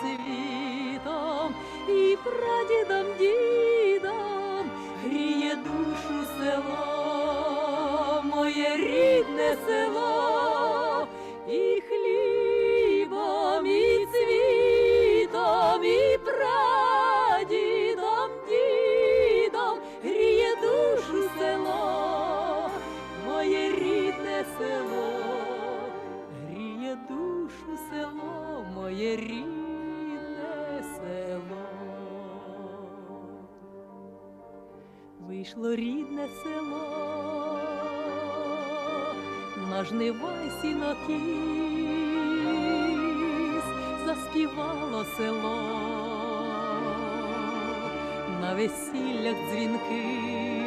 цвітом, і прадідом, дідом гріє душу село, моє рідне село, і хлібом, і цвітом, і прадідом, дідом гріє душу село, моє рідне село, моє рідне Вийшло рідне село, на жнива сінокіс, заспівало село, на весіллях дзвінких,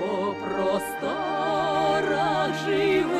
по просторах живих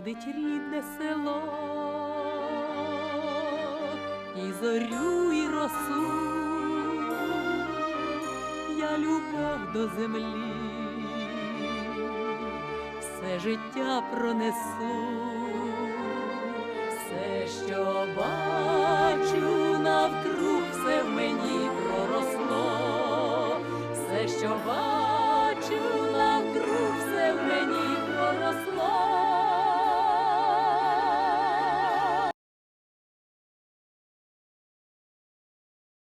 Будить рідне село, і зорю, і росу, я любов до землі, все життя пронесу, все, що бачу